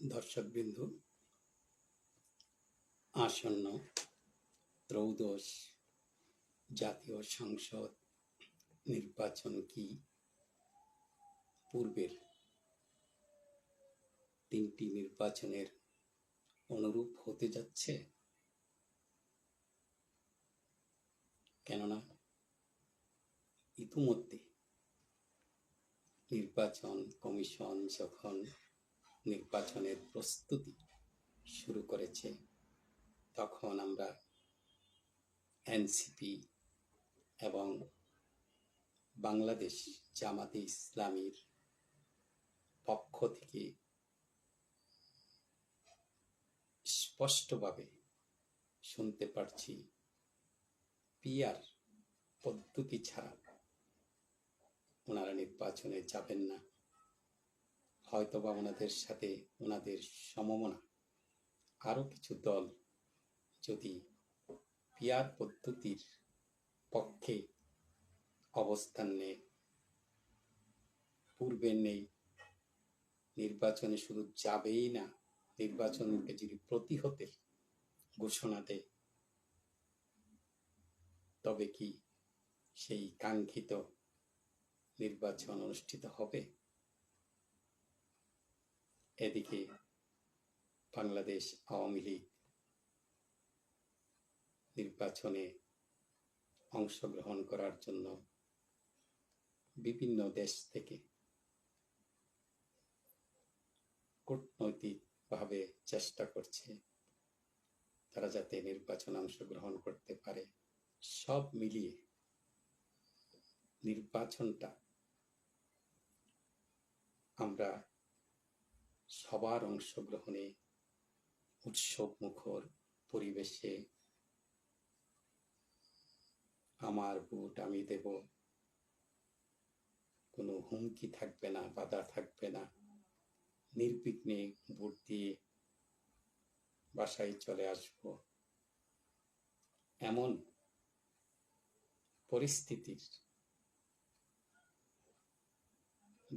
দর্শকবৃন্দ, আসন্ন ত্রয়োদশ জাতীয় সংসদ নির্বাচন কি? পূর্বের তিনটি নির্বাচনের অনুরূপ হতে যাচ্ছে? কেননা ইতিমধ্যে নির্বাচন কমিশন যখন নির্বাচনের প্রস্তুতি শুরু করেছে, তখন আমরা এনসিপি এবং বাংলাদেশ জামাতে ইসলামীর পক্ষ থেকে স্পষ্টভাবে শুনতে পারছি পিয়ার পদ্ধতি ছাড়া ওনারা নির্বাচনে যাবেন না। হয়তোবা ওনাদের সাথে ওনাদের সমমনা। আরও কিছু দল যদি পিয়ার পদ্ধতির পক্ষে অবস্থান নেয়, পূর্বে নেই, নির্বাচনে শুধু যাবেই না, নির্বাচনকে যদি প্রতিহতের ঘোষণা দেয়, তবে কি সেই কাঙ্ক্ষিত নির্বাচন অনুষ্ঠিত হবে? এদিকে বাংলাদেশ আওয়ামী লীগ নির্বাচনে অংশগ্রহণ করার জন্য বিভিন্ন দেশ থেকে কূটনৈতিকভাবে চেষ্টা করছে তারা যাতে নির্বাচনে অংশগ্রহণ করতে পারে। সব মিলিয়ে নির্বাচনটা আমরা সবার অংশগ্রহণে উৎসব মুখর পরিবেশে আমার ভোট আমি দেব। কোনো হুমকি থাকবে না, বাধা থাকবে না। নির্বিঘ্নে ভোট দিয়ে বাসায় চলে আসব। এমন পরিস্থিতির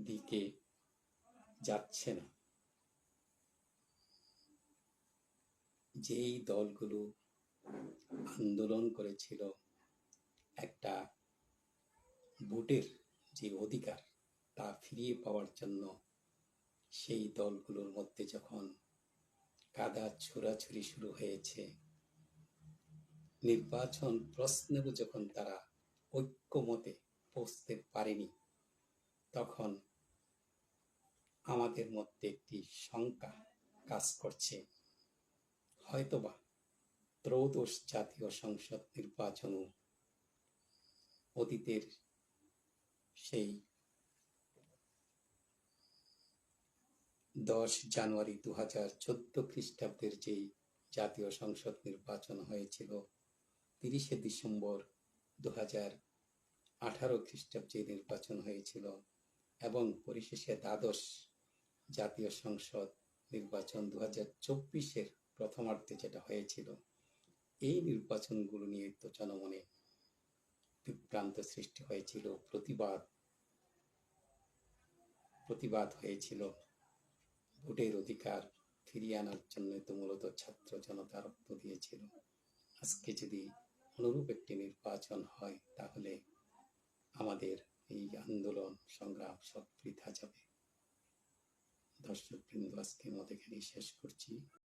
দিকে যাচ্ছে না। যেই দলগুলো আন্দোলন করেছিল, একটা ভোটের যে অধিকার তা ফিরিয়ে পাওয়ার জন্য সেই দলগুলোর মধ্যে যখন কাদা ছোড়াছুরি শুরু হয়েছে, নির্বাচন প্রশ্নেও যখন তারা ঐক্যমতে পৌঁছতে পারেনি, তখন আমাদের মধ্যে একটি শঙ্কা কাজ করছে। হয়তোবা ত্রয়োদশ জাতীয় সংসদ নির্বাচনও অতীতের সেই দশ জানুয়ারি দু হাজার চোদ্দ খ্রিস্টাব্দের যেই জাতীয় সংসদ নির্বাচন হয়েছিল, তিরিশে ডিসেম্বর দু হাজার আঠারো খ্রিস্টাব্দে নির্বাচন হয়েছিল এবং পরিশেষে দ্বাদশ জাতীয় সংসদ নির্বাচন দু হাজার চব্বিশের প্রথমার্ধে যেটা হয়েছিল, এই নির্বাচনগুলো নিয়ে তো জনমনে বিভ্রান্ত সৃষ্টি হয়েছিল, প্রতিবাদ প্রতিবাদ হয়েছিল। ভোটের অধিকার ফিরিয়ে আনার জন্য তো মূলত ছাত্র জনতা রক্ত দিয়েছিল। আজকে যদি অনুরূপ একটি নির্বাচন হয়, তাহলে আমাদের এই আন্দোলন, সংগ্রাম সব বৃথা যাবে। দর্শক বৃন্দ আজকে মত এখানেই শেষ করছি।